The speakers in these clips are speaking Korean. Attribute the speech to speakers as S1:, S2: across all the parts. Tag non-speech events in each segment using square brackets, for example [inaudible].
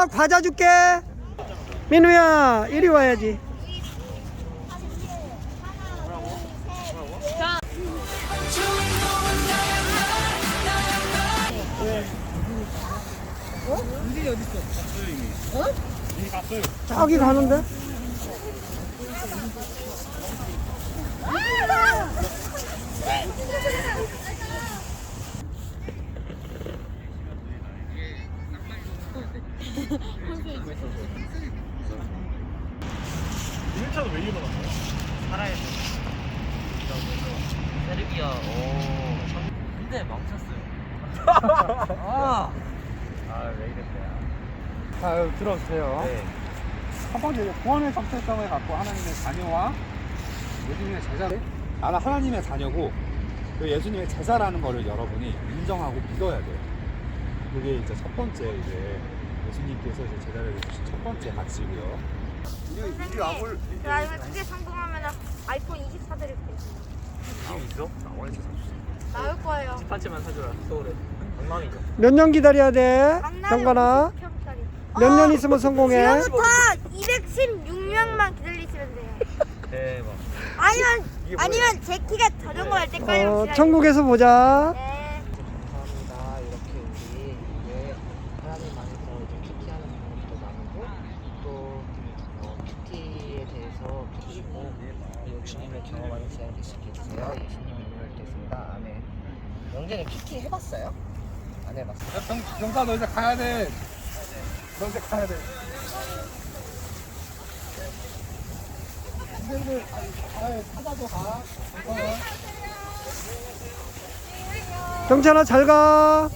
S1: 와 과자 줄게. 민우야 이리 와야지. 저기 가는데 [laughs]
S2: 세르비아 오 근데 멈췄어요. [laughs] 아. 아 왜 이랬어요?
S3: 자, 들어주세요.
S2: 네.
S3: 첫 번째, 구원의 정체성을 갖고 하나님의 자녀와 예수님의 제자를, 나는 하나님의 자녀고, 그 예수님의 제자라는 거를 여러분이 인정하고 믿어야 돼요. 그게 이제 첫 번째, 이제 예수님께서 이제 제자를 주신 첫 번째 가치고요.
S4: 선생님, 나 이거 두 개 성공하면 아이폰 24 드릴게요.
S2: 지금 있어? 나저 샀어
S4: 나올 거예요.
S2: 판치만 사줘라 서울에 엉망이죠
S1: 몇 년 기다려야 돼 경관아 몇 년 있으면 성공해
S4: 지금부터 216명만 기다리시면 돼요.
S2: 대박
S4: 아니면
S2: 이게?
S4: 아니면 제 키가 자전거 할 때까지
S1: 어,
S4: 기다리세요.
S1: 천국에서 보자
S4: 네.
S5: 감사합니다. 이렇게 우리 이제 하나님 안에서 이제 큐티하는 방법도 나누고 또 어, 큐티에 대해서 배우고 예수님을 경험하는 시간이 되시게 되세요. 예수님의 이름을 듣습니다. 아멘. 영재는 큐티 해봤어요? 안 해봤어요?
S3: 경, 경사 너 이제 가야 돼. 너 이제 가야 돼. 선생님들, 아, 찾아도 가. 괜찮아.
S1: 경찬아 잘 가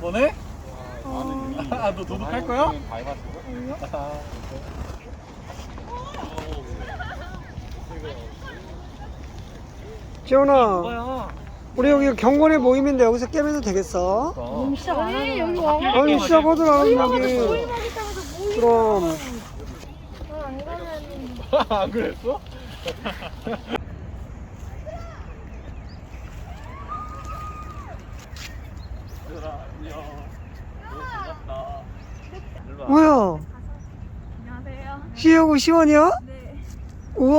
S3: 너네? 아, 너 도둑할 거야?
S1: 지원아
S2: 뭐야
S1: 우리 여기 경건의 모임인데 여기서 깨면도 되겠어?
S4: 아니 여기 와.
S1: 아니 시작하더라 여기 그럼
S4: 안 [laughs]
S3: 안 그랬어?
S1: 뭐야
S4: 안녕하세요.
S1: 시하고 시원이야?
S4: 네.
S1: 우와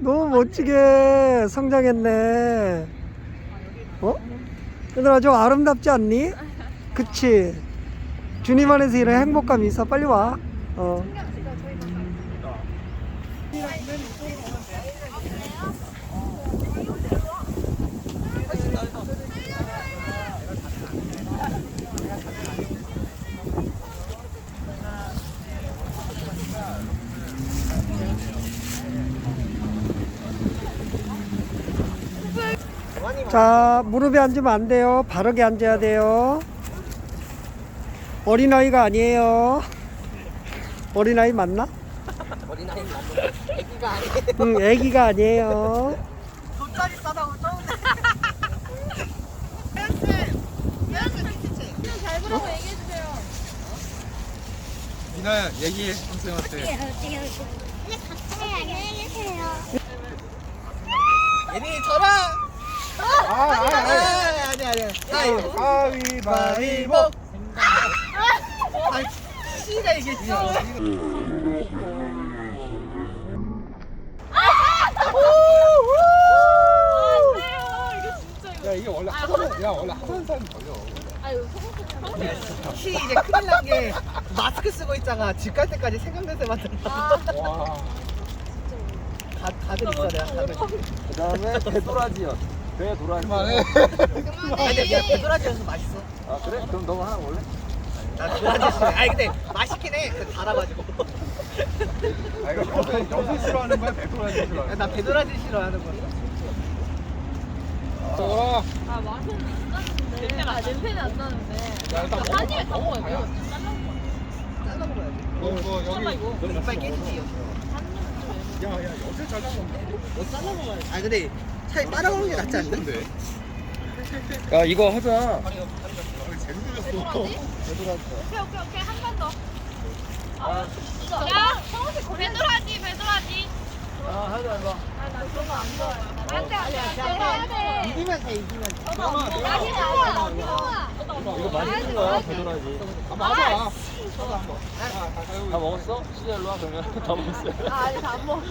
S1: 너무 멋지게 성장했네 어? 얘들아 좀 아름답지 않니? 그치 주님 안에서 이런 행복감이 있어 빨리 와 어. 자 무릎에 앉으면 안 돼요. 바르게 앉아야 돼요. 어린아이가 아니에요. 어린아이 맞나?
S5: 어린아이 맞는 애기가 아니에요.
S1: 응 애기가 아니에요
S5: 돗자리 싸다고
S4: 좀잘 보라고 얘기해 주세요.
S3: 미나야, 얘기해, 선생님한테.
S4: 어떻게 어떻게 안녕히 계세요.
S5: 예린이 저라.
S3: 아, 아, 아.
S5: 아니 아니. 아니.
S3: 가위바위보.
S5: 아니. 씨가 이겼죠.
S3: 야, 이게 원래 하던, 야, 원래 하던 사람 걸려.
S5: 씨 이제 큰일 난 게 마스크 쓰고 있다가 집갈 때까지 생각나서 만든다.
S3: 와.
S5: 다 다들 있어 내가 다들.
S2: 그 다음에 배도라지요 배도라지
S3: 그만해.
S5: 아니 근데 야 배도라지여서 맛있어.
S2: 아 그래? 그럼 너가 하나 먹을래?
S5: 나 도라지 싫어. 아니 근데 맛있긴 해. 그 달아가지고.
S3: 아, 이거 여수 싫어하는 거야? 백도라지 싫어하는 거야?
S5: 나 배도라지 싫어하는 거야.
S3: 어,
S4: 아 맛은 괜찮은데. 아 냄새는 안 나는데.
S3: 야, 일단 먹어.
S4: 한 입에 다 먹어요.
S3: 먹어.
S5: 잘라 먹어야지.
S3: 뭐, 뭐, 여기.
S5: 이빨.
S3: 야, 야, 여수 잘라 먹는다.
S5: 너 잘라 먹어야지. 아 근데 차라리 따라오는 게 낫지 않나?
S2: 야 이거 하자
S4: 오케이 오케이 오케이 한 번 더. 야 성우 씨 배돌아지 배돌아지.
S2: 아 하자 이거
S4: 아 나 그런 거안 좋아요. 안돼 안 돼 안돼 해야 돼.
S5: 이기면 돼 이기면 돼.
S2: 이거 맛있는 거야 배도라지
S3: 아, 맞아.
S2: 다 먹었어? 시절 일로 와 그러면 [laughs] 다 먹었어요
S4: 아 아니 다안 먹어. [laughs] 아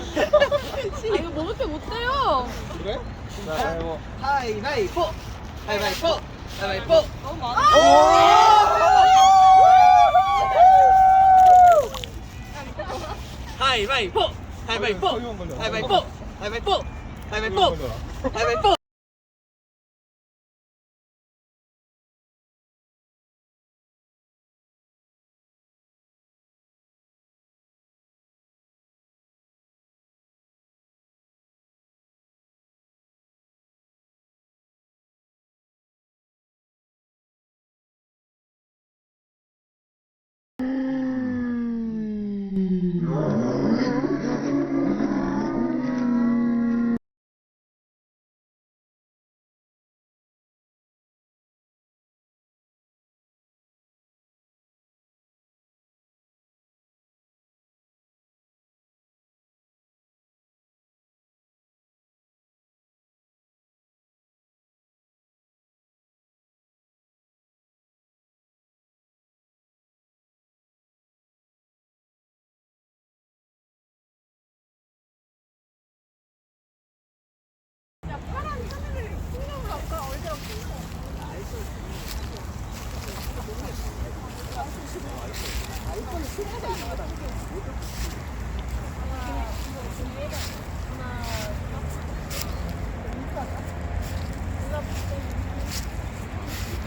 S4: 이거 먹을 게못 돼요.
S3: 그래?
S2: 자 이거
S5: 가위바위보. 가위바위보. 가위바위보.
S4: 너무 많아.
S5: 가위바위보.
S3: 허용 걸려.
S5: 가위바위보. 가위바위보. 가위바위보. 嗯。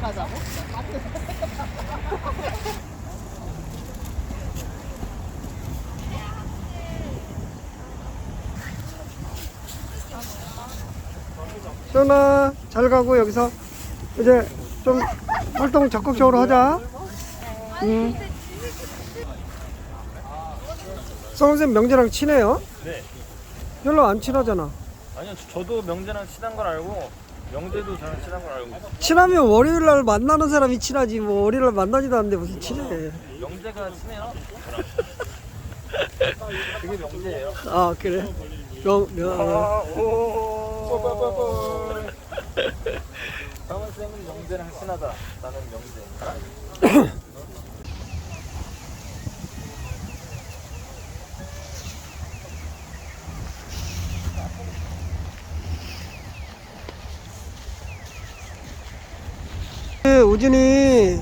S5: 가위바위보.
S1: 수연아 잘 가고 여기서 이제 좀 활동 적극적으로 하자. 음. 성선생 명재랑 친해요?
S2: 네
S1: 별로 안 친하잖아.
S2: 아니요 저- 저도 명재랑 친한 걸 알고 명재도 저랑 친한 걸 알고
S1: 친하면 월요일 날 만나는 사람이 친하지 뭐 월요일 날 만나지도 않는데 무슨 친해.
S2: 명재가 친해요? 그게 명재예요
S1: 아 그래? 명, 명, 아,
S2: 강원 쌤은 명재랑 친하다 나는 명재 [coughs]
S1: 그 우진이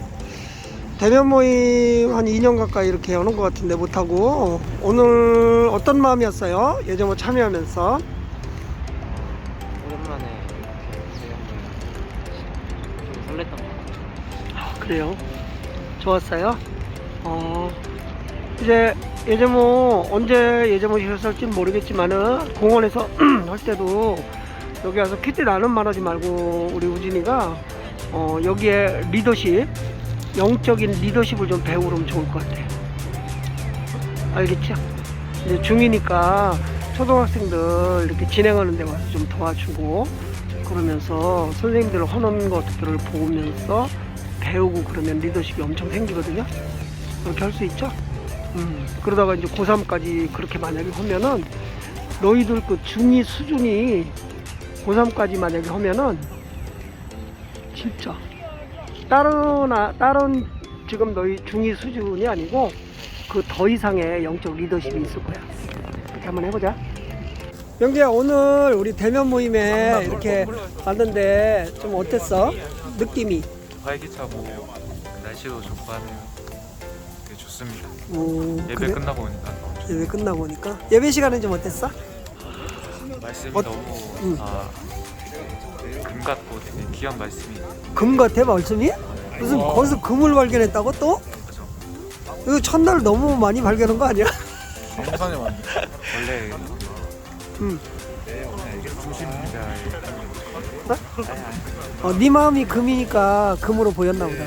S1: 대면 모임 한 2년 가까이 이렇게 오는 것 같은데 못하고 오늘 어떤 마음이었어요? 예전 뭐 참여하면서
S5: 오랜만에 이렇게 좀 설렜던 것 같아요.
S1: 그래요? 좋았어요? 어 이제 예전 뭐 언제 예전 뭐 하셨을지는 모르겠지만은 공원에서 [clears throat] 할 때도 여기 와서 퀴즈 나눔 말하지 말고 우리 우진이가 어 여기에 리더십 영적인 리더십을 좀 배우면 좋을 것 같아요. 알겠죠? 이제 중이니까 초등학생들 이렇게 진행하는 데 와서 좀 도와주고 그러면서 선생님들 하는 것들을 보면서 배우고 그러면 리더십이 엄청 생기거든요. 그렇게 할 수 있죠? 음, 그러다가 이제 고3까지 그렇게 만약에 하면은 너희들 그 중2 수준이 고3까지 만약에 하면은 진짜 다른, 아, 다른 지금 너희 중2 수준이 아니고 그 더 이상의 영적 리더십이 있을 거야. 이렇게 한번 해보자. 명재야 오늘 우리 대면 모임에 이렇게 왔는데 좀 어땠어? 느낌이?
S6: 활기차고 날씨도 좋고 하네요. 되게 좋습니다.
S1: 오,
S6: 예배
S1: 그래?
S6: 끝나고 오니까
S1: 예배 끝나고 오니까 예배 시간은 좀 어땠어?
S6: 말씀이
S1: 어,
S6: 너무
S1: 음.
S6: 아, 금 같고 되게 귀한 말씀이
S1: 금 같아 말씀이? 무슨 거기서 금을 발견했다고 또?
S6: 그죠.
S1: 이거 첫날 너무 많이 발견한 거 아니야?
S6: 정선에 왔는데 원래
S1: 음.
S6: 중심자의
S1: 어, 네 마음이 금이니까 금으로 보였나 보다.